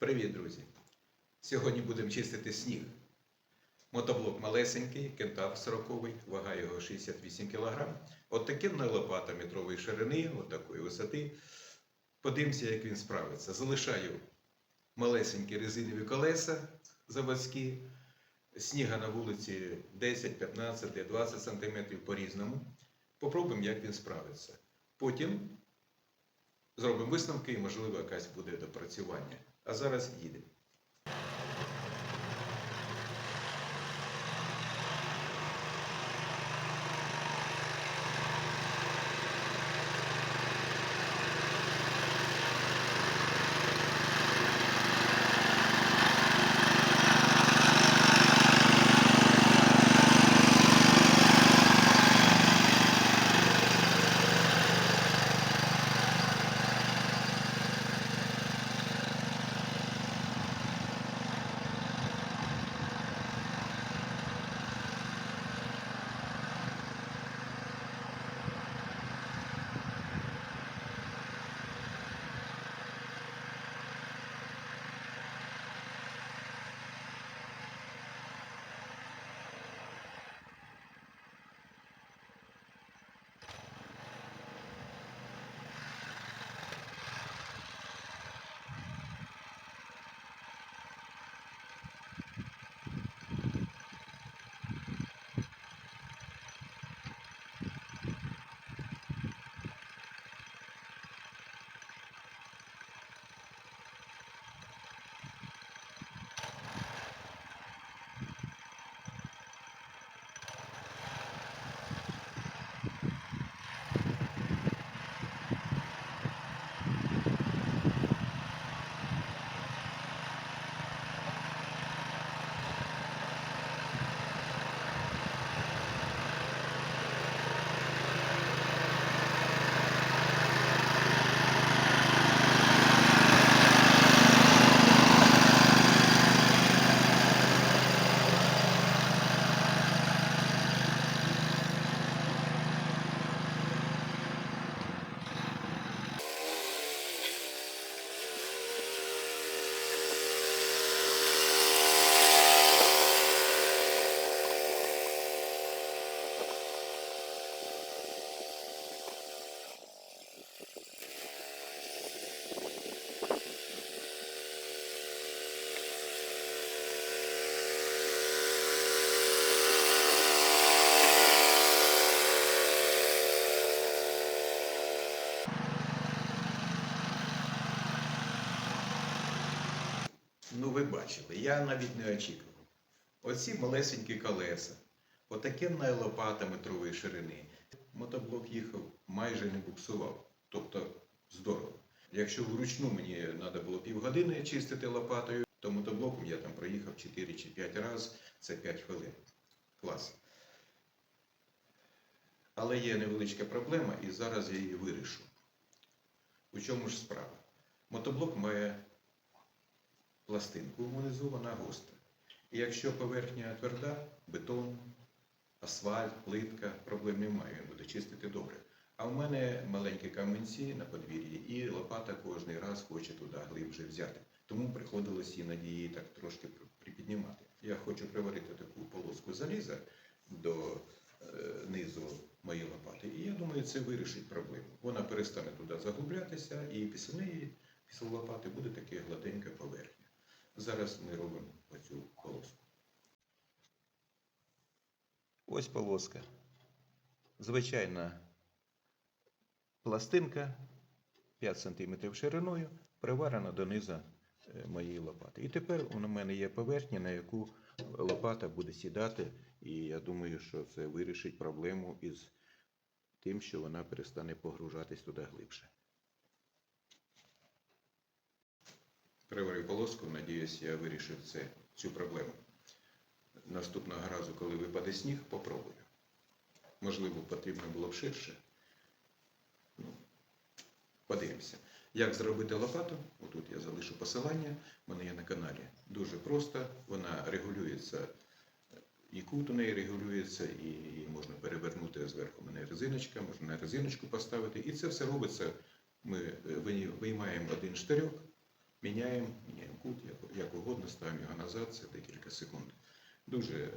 Привіт, друзі! Сьогодні будемо чистити сніг. Мотоблок малесенький, кентавр 40 вага його 68 кг. От таким лопата метрової ширини, от висоти. Подивимося, як він справиться. Залишаю малесенькі резинові колеса заводські. Сніга на вулиці 10, 15, 20 см по-різному. Попробуємо, як він справиться. Потім зробимо висновки і, можливо, якась буде допрацювання. А зараз їдемо. Ну, ви бачили, я навіть не очікував. Оці малесенькі колеса, отаке лопата метрової ширини. Мотоблок їхав, майже не буксував. Тобто здорово. Якщо вручну мені треба було півгодини чистити лопатою, то мотоблоком я там проїхав 4 чи 5 разів, це 5 хвилин. Клас. Але є невеличка проблема, і зараз я її вирішу. У чому ж справа? Мотоблок має пластинку внизу, вона гостра. І якщо поверхня тверда, бетон, асфальт, плитка, проблем немає, він буде чистити добре. А в мене маленькі камінці на подвір'ї, і лопата кожен раз хоче туди глибше взяти. Тому приходилось іноді її так трошки припіднімати. Я хочу приварити таку полоску заліза до е, низу моєї лопати. І я думаю, це вирішить проблему. Вона перестане туди заглублятися, і після неї, після лопати, буде таке гладенька поверхня. Зараз ми робимо оцю полоску. Ось полоска. Звичайна пластинка 5 см шириною, приварена до низа е, моєї лопати. І тепер у мене є поверхня, на яку лопата буде сідати, і я думаю, що це вирішить проблему із тим, що вона перестане погружатись туди глибше. Приварив полоску, надіюсь, я вирішив це, цю проблему. Наступного разу, коли випаде сніг, попробую. Можливо, потрібно було б ширше. Ну, подивимося. Як зробити лопату? Отут я залишу посилання, в мене є на каналі. Дуже просто, вона регулюється, і кут у неї регулюється, і її можна перевернути зверху. Мене резиночка, можна на резиночку поставити. І це все робиться. Ми е, виймаємо один штирьок, міняємо, міняємо кут, як, угодно, ставимо його назад, це декілька секунд. Дуже,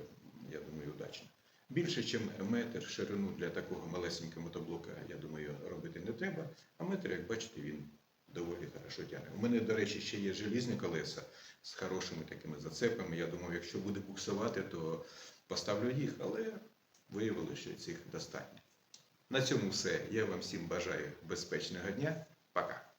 я думаю, удачно. Більше, ніж метр ширину для такого малесенького мотоблока, я думаю, робити не треба. А метр, як бачите, він доволі хорошо тягне. У мене, до речі, ще є желізні колеса з хорошими такими зацепами. Я думав, якщо буде буксувати, то поставлю їх, але виявилося, що цих достатньо. На цьому все. Я вам всім бажаю безпечного дня. Пока.